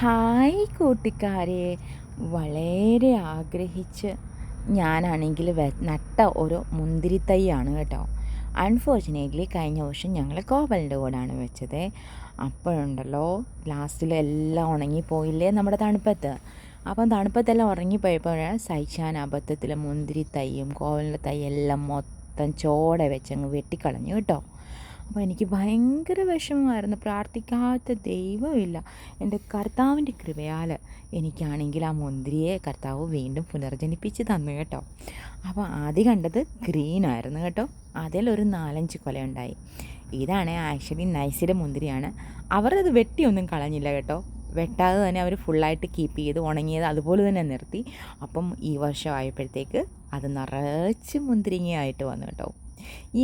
Hi കൂട്ടുകാരെ. വളരെ ആഗ്രഹിച്ച് ഞാനാണെങ്കിൽ നട്ട ഒരു മുന്തിരി തൈയാണ് കേട്ടോ. അൺഫോർച്ചുനേറ്റ്ലി കഴിഞ്ഞ വർഷം ഞങ്ങൾ കോവലിന്റെ കൂടാണ് വെച്ചത്. അപ്പോഴുണ്ടല്ലോ ഗ്ലാസ്സിലെല്ലാം ഉണങ്ങിപ്പോയില്ലേ നമ്മുടെ തണുപ്പത്ത്? അപ്പം തണുപ്പത്തെല്ലാം ഉറങ്ങിപ്പോയപ്പോഴാണ് സഹിച്ചാൻ അബദ്ധത്തിൽ മുന്തിരി തൈയും കോവലിന്റെ തൈ എല്ലാം മൊത്തം ചോടെ വെച്ചങ്ങ് വെട്ടിക്കളഞ്ഞു കേട്ടോ. അപ്പോൾ എനിക്ക് ഭയങ്കര വിഷമമായിരുന്നു. പ്രാർത്ഥിക്കാത്ത ദൈവമില്ല. എന്റെ കർത്താവിന്റെ കൃപയാൽ എനിക്കാണെങ്കിൽ ആ മുന്തിരിയെ കർത്താവ് വീണ്ടും പുനർജനിപ്പിച്ച് തന്നു കേട്ടോ. അപ്പോൾ ആദ്യം കണ്ടത് ഗ്രീൻ ആയിരുന്നു കേട്ടോ. അതിലൊരു നാലഞ്ച് കൊലയുണ്ടായി. ഇതാണ് ആക്ച്വലി നൈസിലെ മുന്തിരിയാണ്. അവരത് വെട്ടിയൊന്നും കളഞ്ഞില്ല കേട്ടോ. വെട്ടാതെ തന്നെ അവർ ഫുള്ളായിട്ട് കീപ്പ് ചെയ്ത് ഉണങ്ങിയത് അതുപോലെ തന്നെ നിർത്തി. അപ്പം ഈ വർഷം ആയപ്പോഴത്തേക്ക് അത് നിറച്ച് മുന്തിരിങ്ങയായിട്ട് വന്നു കേട്ടോ.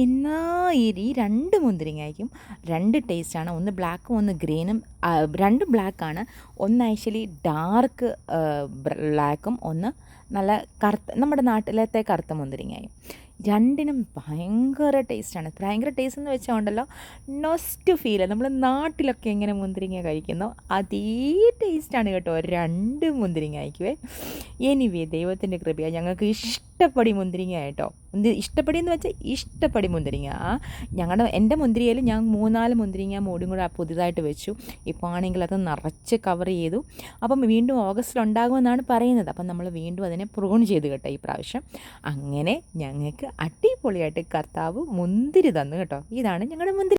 എന്നാ ഈ രണ്ട് മുന്തിരിങ്ങയ്ക്കും രണ്ട് ടേസ്റ്റാണ് ഒന്ന് ബ്ലാക്കും ഒന്ന് ഗ്രീനും രണ്ടും ബ്ലാക്കാണ് ഒന്ന് ആക്ച്വലി ഡാർക്ക് ബ്ലാക്കും ഒന്ന് നല്ല കറുത്ത നമ്മുടെ നാട്ടിലത്തെ കറുത്ത മുന്തിരിങ്ങയും. രണ്ടിനും ഭയങ്കര ടേസ്റ്റാണ് ഭയങ്കര ടേസ്റ്റ് എന്ന് വെച്ചാൽ ഉണ്ടല്ലോ നൊസ്റ്റ് ഫീൽ നമ്മൾ നാട്ടിലൊക്കെ എങ്ങനെ മുന്തിരിങ്ങ കഴിക്കുന്നോ അതേ ടേസ്റ്റാണ് കേട്ടോ രണ്ട് മുന്തിരിങ്ങ അയക്കുവേ എനിവേ ദൈവത്തിന്റെ കൃപയാണ് ഞങ്ങൾക്ക് ഇഷ്ടപ്പടി മുന്തിരിങ്ങ കേട്ടോ. ഇഷ്ടപ്പടി എന്ന് വെച്ചാൽ ഇഷ്ടപ്പടി മുന്തിരിങ്ങ. ഞങ്ങളുടെ എന്റെ മുന്തിരിയയിൽ ഞാൻ മൂന്നാൽ മുന്തിരിങ്ങ മൂടും കൂടെ പുതിയതായിട്ട് വെച്ചു. ഇപ്പോൾ ആണെങ്കിൽ അത് നിറച്ച് കവർ ചെയ്തു. അപ്പം വീണ്ടും ഓഗസ്റ്റിൽ ഉണ്ടാകുമെന്നാണ് പറയുന്നത്. അപ്പം നമ്മൾ വീണ്ടും അതിനെ പ്രൂൺ ചെയ്ത് കേട്ടോ ഈ പ്രാവശ്യം. അങ്ങനെ അടിപൊളിയായിട്ട് കർത്താവ് മുന്തിരി തന്നു കേട്ടോ. ഇതാണ് ഞങ്ങളുടെ മുന്തിരി.